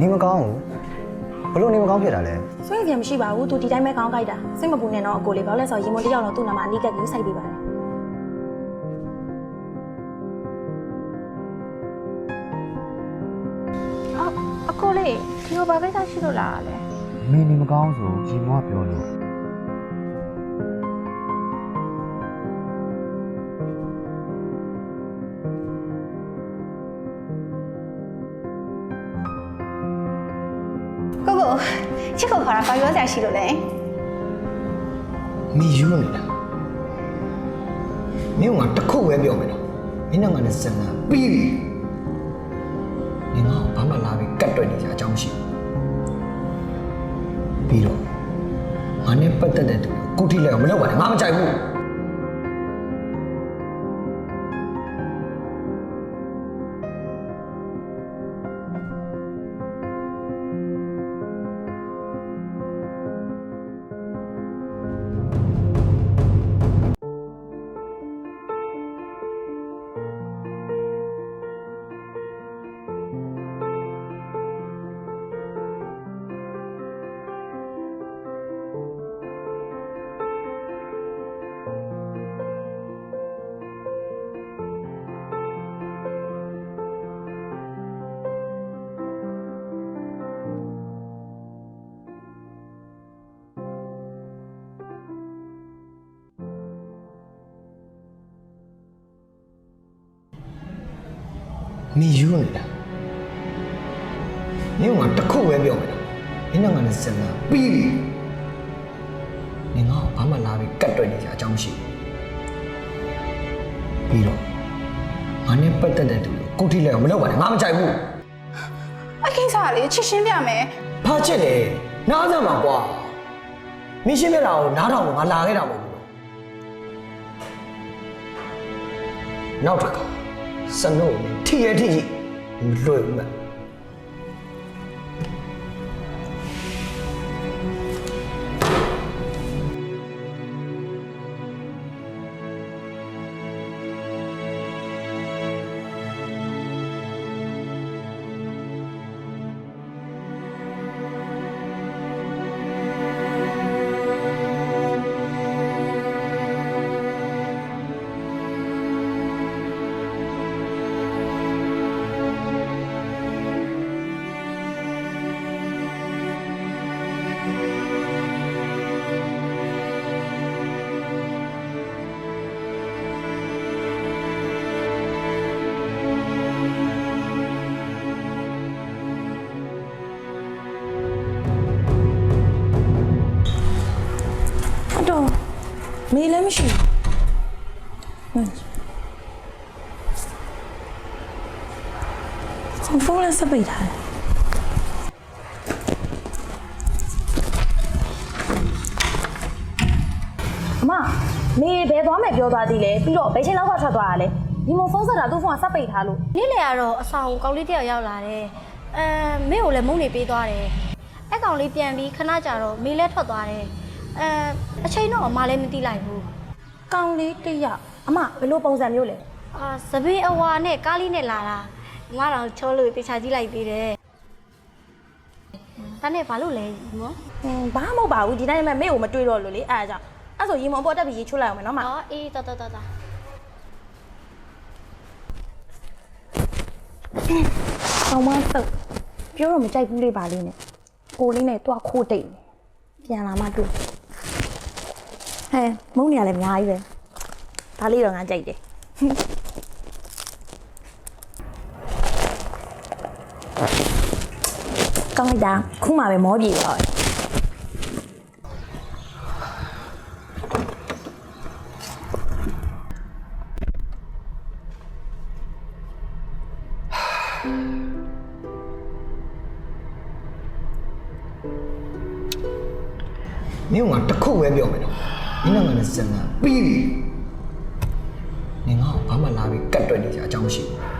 နေမကောင်းဘူးဘလို့နေမကောင်းဖြစ်တာလဲဆွေးရင်မရှိပါဘူးသူဒီတိုင်းပဲခေါင်းကိုက်တာစိတ်မပူနဲ့တော့အကိုလေးဘာလို့လဲဆိုတော့ရင်မတစ်ယောက်တော့သူ့နာမှာအနီးကပ်ပြီးစိုက်ပေးပါတယ်အော်အကိုလေးဒီလိုဘာကိစ္စရှိလို့လားလဲမင်းနေမကောင်းဆိုရီမောကပြောလို့ ချစ်ကိုခေါ်တာဘာပြောစရာရှိလို့လဲမီယူနေတာမင်းကငါတစ်ခုပဲပြောမယ်နော်မင်းနဲ့ငါနဲ့စံတာပြီးပြီမင်းကဘာမှလာပြီးကတ်တွက်နေကြအကြောင်းမရှိဘူးပြီးတော့ငါနဲ့ပတ်သက်တဲ့သူကိုကိုထိလိုက်အောင်မလုပ်ပါနဲ့ငါမကြိုက်ဘူး မီယူနေတာမင်းကငါတစ်ခုပဲပြောမယ်နော်မင်းနဲ့ငါနဲ့စံတာပြီးပြီမင်းကဘာမှလာပြီးကတ်တွက်နေကြအကြောင်းမရှိဘူးပြီးတော့ငါနဲ့ပတ်သက်တဲ့သူကိုထိလိုက်အောင်မလုပ်ပါနဲ့ငါမကြိုက်ဘူးအကိစ္စကလေချစ်ရှင်းပြမယ်ဘာချစ်လဲနားစမ်းပါကွာမင်းရှင်းပြတာကိုနားထောင်လို့ငါလာခဲ့တာမဟုတ်ဘူးနောက်တစ်ခါ စနုပ်နဲ့ထီရထီကြီးမလွယ်ဘူး မေးလည်းမရှိဘူးဟိုဖုန်းလည်းစပိတ်ထားတယ်အမမေဘယ်သွားမယ်ပြောသွားသေးလဲပြီးတော့ဘယ်ချိန်လောက်ကထွက်သွားတာလဲဒီမဖုန်းဆက်တာသူ့ဖုန်းကစပိတ်ထားလို့နေ့လေကတော့အဆောင်ကောင်းလေးတယောက်ရောက်လာတယ်အဲမင်းကိုလည်းမုန်းနေပေးသွားတယ်အဲ့ကောင်လေးပြန်ပြီးခဏကြာတော့မေလည်းထွက်သွားတယ် အဲအချိန်တော့အမလည်းမသိလိုက်ဘူးကောင်းလေးတစ်ယောက်အမဘယ်လိုပုံစံမျိုးလဲအာစပင်းအဝါနဲ့ကားလေးနဲ့လာတာငါတော့ချောလို့တေချာကြည့်လိုက်သေးတယ်ဒါနဲ့ဘာလို့လဲနော်ဟွန်းဘာမှမဟုတ်ပါဘူးဒီတိုင်းမှမေကိုမတွေးတော့လို့လေအဲ့ဒါကြောင့်အဲ့ဆိုရေမောပေါ်တက်ပြီးရေချိုးလိုက်အောင်မယ်နော်မအော်အေးတော်တော်တော်တော်အောင်မဆုပ်ပြောတော့မကြိုက်ဘူးလေးပါလေးနဲ့ကိုလေးနဲ့တွားခိုးတိတ်နေပြန်လာမှတွေ့ ဟဲမုန်းနေရလဲအများကြီးပဲဒါလေးတော့ငါကြိုက်တယ်ကောင်းလိုက်တာခုမှပဲမောပြေတော့ တ်တွက်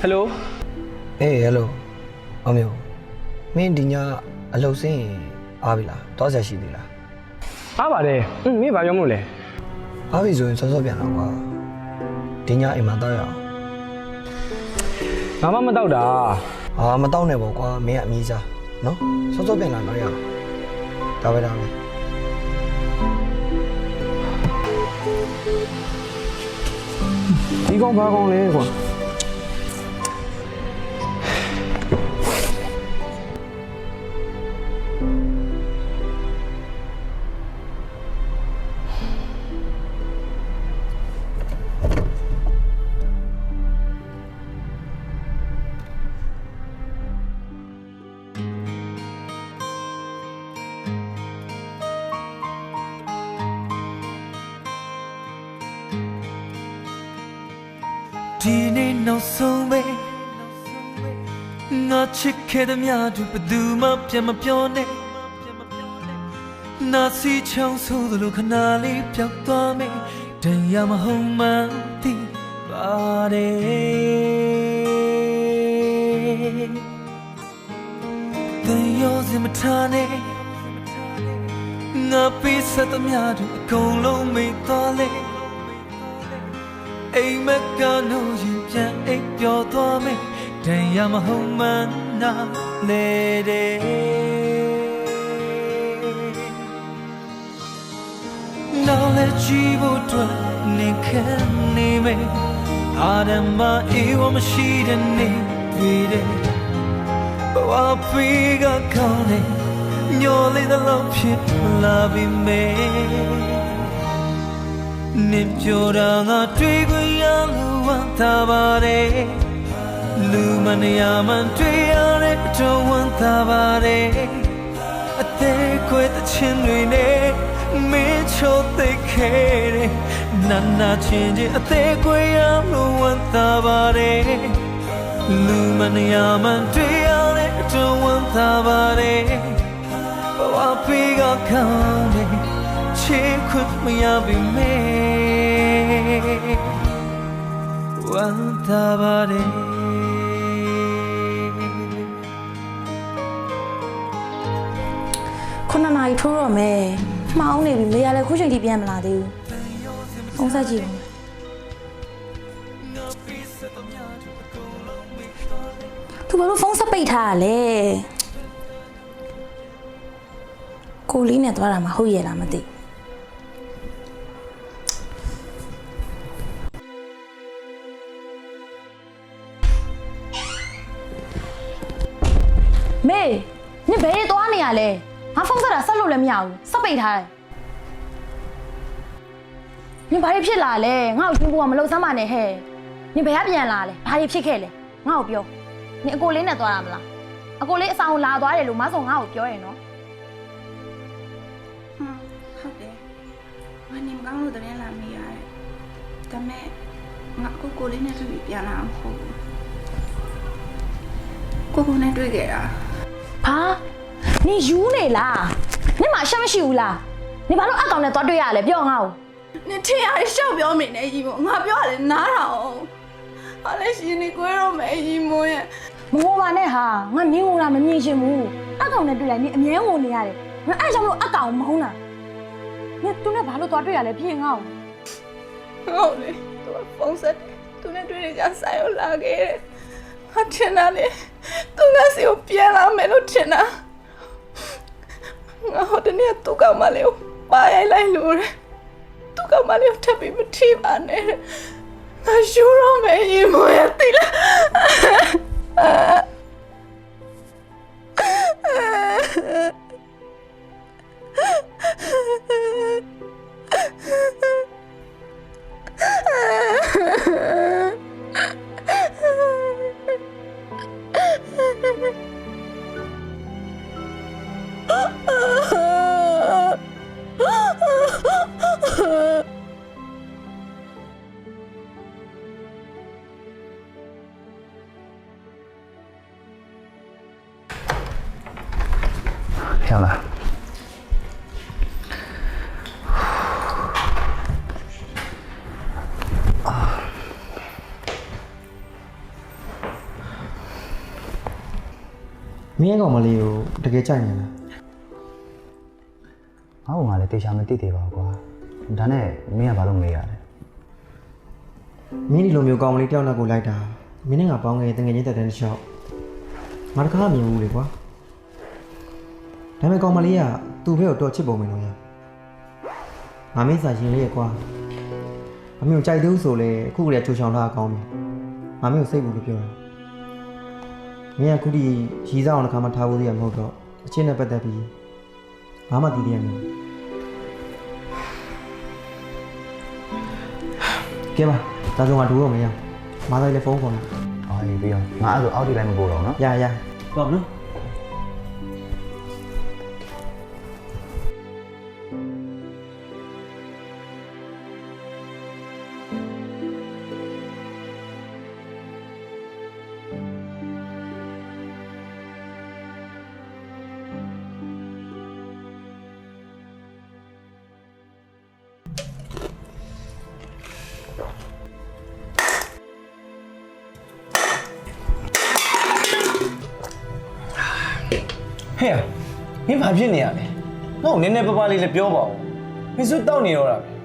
ဟယ်လိုအေးဟယ်လိုအမျိုးမင်းဒီညအလုပ်စင်းရင်အားပြီလားသွားဆက်ရှိသေးလားအားပါတယ်ဟင်းမင်းဘာပြောမလို့လဲအားပြီဆိုရင်စောစောပြန်လာကွာဒီညအိမ်မှာတော့ရအောင်ငါမှမတော့တာအာမတော့နဲ့ပေါ့ကွာမင်းကအမီးစားနော်စောစောပြန်လာတော့ရအောင်ဒါပဲဒါပဲဒီကောင်ဘာကောင်လဲကွာ ဒီနေ့နောက်ဆုံးပဲငါချစ်ခဲ့တဲ့မြတ်ဘယ်သူမှပြန်မပြောနဲ့နာစီချောင်းဆိုးသလိုခဏလေးပြောက်သွားမယ်တရားမဟုတ်မှန်းသိပါတယ်တန်ရောစင်မထားနဲ့ငါပေးဆက်တဲ့မြတ်အကုန်လုံးမေ့သွားလေ အိမ်မက်ကတော့ရင်ပြန်အိပ်ပျော်သွားမယ်တန်ရမဟုတ်မှန်းနာလေတဲ့နောက်လည်းကြည့်ဖို့အတွက်နေခံနေမယ်အာရမအေးဝမရှိတဲ့နေတွေ့တဲ့ဘဝဖေးကကောင်းနေညော်လေးတဲ့လောက်ဖြစ်လာပြီမယ် နင်ပြောတာငါတွေ့ခွင့်ရလို့ဝမ်းသာပါတယ်လူမနေရမှန်တွေ့ရတဲ့တော့ဝမ်းသာပါတယ်အသေးခွေတဲ့ချင်းတွေနဲ့မင်းချိုသိခဲ့တဲ့နာနာချင်းချင်းအသေးခွေရလို့ဝမ်းသာပါတယ်လူမနေရမှန်တွေ့ရတဲ့တော့ဝမ်းသာပါတယ်ဘဝဖေးကကောင်းတယ်ချေခွတ်မ ရပြီမေဝမ်းသာပါတယ်ခုနှစ်နာရီထိုးတော့မယ်မှောင်းနေပြီမေရလည်းခုချိန်ထိပြန်မလာသေးဘူးဖုန်းဆက်ကြည့်ဦးသူဘာလို့ဖုန်းဆက်ပိတ်ထားရလဲကိုလေးနဲ့သွားတာမှဟုတ်ရဲ့လားမသိမေ လဲငါဖုန်းဆက်တာဆက်လို့လည်းမရဘူးဆက်ပိတ်ထားတယ်နင်ဘာတွေဖြစ်လာလဲငါ့ကိုချင်းပူကမလုံစမ်းပါနဲ့ဟဲ့နင်ဘယ်ကပြန်လာလဲဘာတွေဖြစ်ခဲ့လဲငါ့ကိုပြောနင်အကိုလေးနဲ့သွားတာမလားအကိုလေးအဆောင်လာသွားတယ်လို့မဆောငါ့ကိုပြောရင်နော်ဟမ်ဟုတ်တယ်ငါနေမကောင်းလို့တရင်လာမိရတယ်ဒါပေမဲ့ငါအခုကိုလေးနဲ့တွေ့ပြီးပြန်လာမှာမဟုတ်ဘူးကိုကိုနဲ့တွေ့ခဲ့တာဘာ နင်ယူနေလားနင်မှရှက်မရှိဘူးလားနင်ဘာလို့အကောင်နဲ့သွားတွေ့ရလဲပြောငါ့ကိုနင်ထင်ရတယ်ရှောက်ပြောမိနေကြီးပေါ့ငါပြောရတယ်နားထောင်ဟာလဲရှင်နေကွဲတော့မယ်ကြီးမိုးရဲ့မငိုပါနဲ့ဟာငါနင်းငိုတာမမြင်ချင်ဘူးအကောင်နဲ့တွေ့လိုက်နင်အမြဲငိုနေရတယ်ငါအဲ့ကြောင့်မလို့အကောင်မဟုတ်လားနင်သူနဲ့ဘာလို့သွားတွေ့ရလဲပြင်ငါ့ကိုဟုတ်လေသူကဖုန်းဆက်တယ်သူနဲ့တွေ့နေကြဆိုင်ကိုလာခဲ့တယ်ဟာထင်တာလေသူကစီကိုပြန်လာမယ်လို့ထင်တာ ငါဟိုတနေ့ကသူ့ကောင်မလေးကိုပါရိုက်လိုက်လို့တယ်သူ့ကောင်မလေးကိုထပ်ပြီးမထိပါနဲ့တဲ့ငါယူတော့မယ်ရေမရတိလား漂 မင်းရဲ့ကောင်မလေးကိုတကယ်ကြိုက်နေလားငါ့ကိုငါလည်းတေချာမသိသေးပါဘူးကွာဒါနဲ့မင်းကဘာလို့မလေးရလဲမင်းဒီလိုမျိုးကောင်မလေးတယောက်နဲ့ကိုလိုက်တာမင်းနဲ့ငါပေါင်းခဲ့တဲ့ငွေချင်းတက်တဲ့တစ်လျှောက်ငါတကားမြင်ဘူးလေကွာဒါပေမဲ့ကောင်မလေးကသူ့ဘက်ကိုတော့ချစ်ပုံမင်းလို့ရငါမင်းစာရှင်လေးရဲ့ကွာအမေကိုကြိုက်သေးဘူးဆိုလေအခုကလေးချိုးချောင်ထားကောင်းပြီငါမင်းကိုစိတ်ဘူးလို့ပြောတာ မင်းကခုဒီရီးစားအောင်တစ်ခါမှထားဖို့သေးရမဟုတ်တော့အချင်းနဲ့ပတ်သက်ပြီးဘာမှတည်တည်ရမလို့ကဲပါဒါဆိုငါဒူတော့မရမားသားလေးဖုန်းခေါ်လာအော်အေးပြီးအောင်ငါအဲ့ဒါအောက်ဒီလိုက်မပို့တော့နော်ရရပေါ့နော် ဟဲ့မင်းဘာဖြစ်နေရလဲငါ့ကိုနည်းနည်းပါးပါးလေးလည်းပြောပါဦးမင်းစွတ်တောက်နေတော့တာပဲ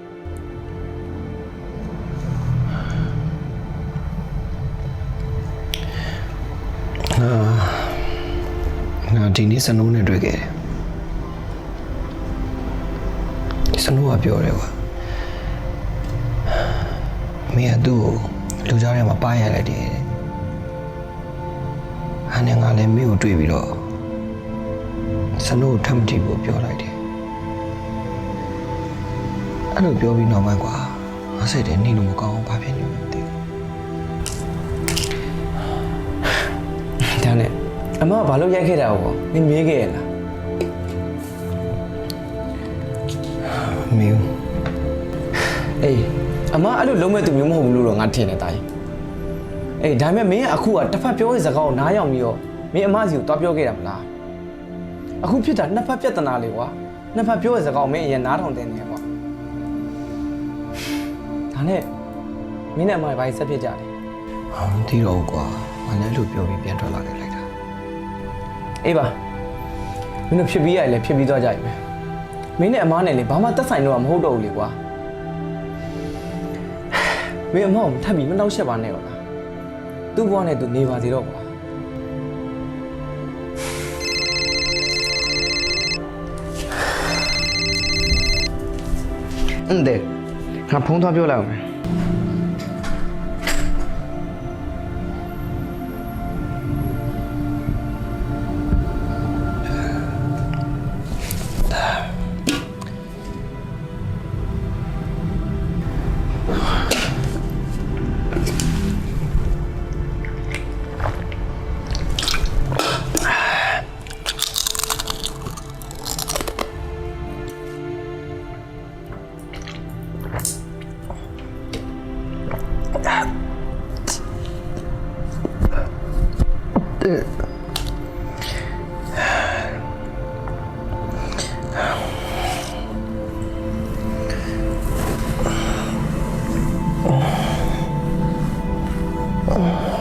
ငါဒီနေ့စနိုးနဲ့တွေ့ခဲ့တယ်စနိုးကပြောတယ်ကွာမင်းကသူ့ကိုလူကြားထဲမှာပါရလိုက်တယ်တဲ့ဟာနဲ့ငါလည်းမင်းကိုတွေ့ပြီးတော့ စနိုးကိုထပ်မကြည့်ဖို့ပြောလိုက်တယ်အဲ့လိုပြောပြီးနောက်ပိုင်းကွာငါစိတ်ထဲနေလို့မကောင်းဘူးဘာဖြစ်နေလဲမသိဘူးဒါနဲ့အမကဘာလို့ရိုက်ခဲ့တာပေါ့မင်းမေးခဲ့ရလားမင်းအေးအမအဲ့လိုလုံးမဲ့သူမျိုးမဟုတ်ဘူးလို့တော့ငါထင်တယ်တာကြီးအေးဒါပေမဲ့မင်းကအခုကတစ်ဖက်ပြောတဲ့စကားကိုနားယောင်ပြီးတော့မင်းအမစီကိုတွားပြောခဲ့တာမလား အခုဖြစ်တာနှစ်ဖက်ပြဿနာလေကွာနှစ်ဖက်ပြောတဲ့စကားကိုမင်းအရင်နားထောင်တင်နေကွာဒါနဲ့မင်းနဲ့အမကဘာဆက်ဖြစ်ကြလဲဟာမသိတော့ဘူးကွာငါလည်းအဲ့လိုပြောပြီးပြန်ထွက်လာခဲ့လိုက်တာအေးပါမင်းတို့ဖြစ်ပြီးရလဲဖြစ်ပြီးသွားကြပြီပဲမင်းနဲ့အမားနဲ့လေဘာမှသက်ဆိုင်တော့မဟုတ်တော့ဘူးလေကွာမင်းအမောင်ထပ်ပြီးမနှောက်ရှက်ပါနဲ့တော့လားသူ့ဘဝနဲ့သူနေပါစေတော့ကွာ အင်းတဲ့ငါဖုန်းသွားပြောလိုက်အောင်မယ် Amen.